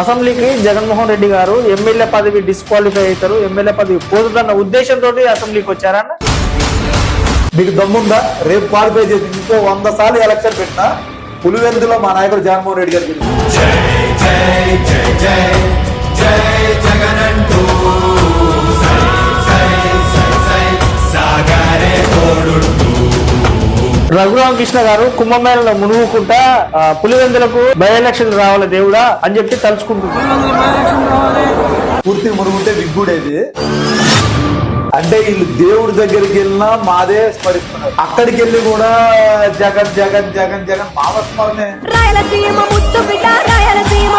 అసెంబ్లీకి జగన్మోహన్ రెడ్డి గారు ఎమ్మెల్యే పదవి డిస్క్వాలిఫై అవుతారు. ఎమ్మెల్యే పదవి పోతుందన్న ఉద్దేశంతో అసెంబ్లీకి వచ్చారన్న. మీకు దమ్ముందా? రేపు క్వాలిఫై చేసి ఇంకో వంద సార్లు ఎలక్షన్ పెట్టినా పులివెందులో మా నాయకుడు జగన్మోహన్ రెడ్డి గారికి రఘురామకృష్ణ గారు కుంభమేళలో మునుగుకుంటా పులివెందులకు బై ఎలక్షన్ రావాలి దేవుడా అని చెప్పి తలుచుకుంటున్నారు. పూర్తి మురుగుంటే విగ్గుడేది. అంటే వీళ్ళు దేవుడి దగ్గరికి వెళ్ళినా మాదే స్మరిస్తున్నారు. అక్కడికి వెళ్ళి కూడా జగన్ జగన్ జగన్ జగన్ మామ స్మరణే రాయలసీమ ముద్దు బిడ్డ రాయలసీమ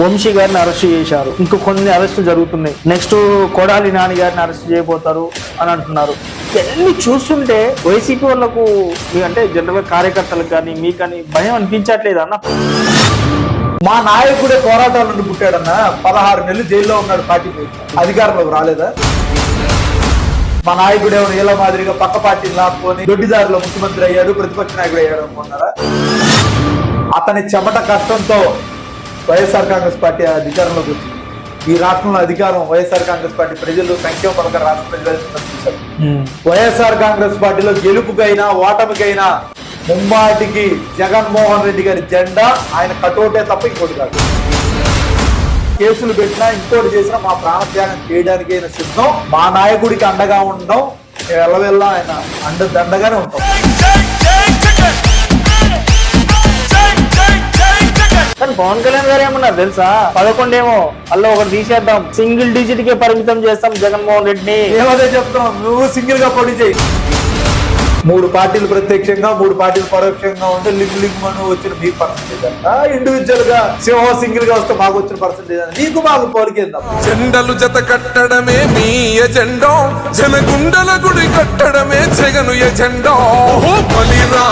వంశీ గారిని అరెస్ట్ చేశారు. ఇంకా కొన్ని అరెస్టులు జరుగుతున్నాయి. నెక్స్ట్ కొడాలి నాని గారిని అరెస్ట్ చేయబోతారు అని అంటున్నారు. ఇవన్నీ చూస్తుంటే వైసీపీ వాళ్ళకు అంటే జనరల్ కార్యకర్తలకు కానీ మీకని భయం అనిపించట్లేదు అన్న. మా నాయకుడే పోరాటాల నుండి పుట్టాడన్న. పదహారు నెలలు జైల్లో ఉన్నాడు పార్టీ. అధికారంలోకి రాలేదా? మా నాయకుడు ఏమైనా ఇలా మాదిరిగా పక్క పార్టీని లాక్కొని దొడ్డిదారిలో ముఖ్యమంత్రి అయ్యాడు ప్రతిపక్ష నాయకుడు అయ్యాడు అనుకున్నారా? అతని చెమట కష్టంతో వైఎస్ఆర్ కాంగ్రెస్ పార్టీ అధికారంలోకి వచ్చింది. ఈ రాష్ట్రంలో అధికారం వైఎస్ఆర్ కాంగ్రెస్ పార్టీ ప్రజలు సంక్షేమ పథకం రాష్ట్ర ప్రజలు చూశారు. వైఎస్ఆర్ కాంగ్రెస్ పార్టీలో గెలుపుకైనా ఓటమికైనా ముమ్మాటికి జగన్మోహన్ రెడ్డి గారి జెండా ఆయన కటోటే తప్ప ఇంకోటి కాదు. కేసులు పెట్టినా ఇంకోటి చేసినా మా ప్రాణత్యాగం చేయడానికి అయిన సిద్ధం. మా నాయకుడికి అండగా ఉండడం ఎల్లవెల్లా ఆయన అండ దండగానే ఉంటాం. పవన్ కళ్యాణ్ గారు ఏమన్నారు తెలుసా? పదకొండేమో అల్ల ఒకటి తీసేద్దాం. సింగిల్ డిజిట్ కే పరిమితం చేస్తాం జగన్మోహన్ రెడ్డిని. ఏమదే చెప్తున్నాం నువ్వు సింగిల్గా పోటీ చేయి. మూడు పార్టీలు ప్రత్యక్షంగా మూడు పార్టీలు పరోక్షంగా ఉంటే లింగ్ లింగ్ మను వచ్చిన మీ పర్సంటేజ్ అంట. ఇండివిజువల్గా సింహం సింగిల్గా వస్తే మాకు వచ్చిన పర్సంటేజ్ అంట. నీకు మాకు పోలికేందా జెండలు జత కట్టడమే మీ ఎజెండో. జనగుండల గుడి కట్టడమే జగను ఎజెండో. బలిరా.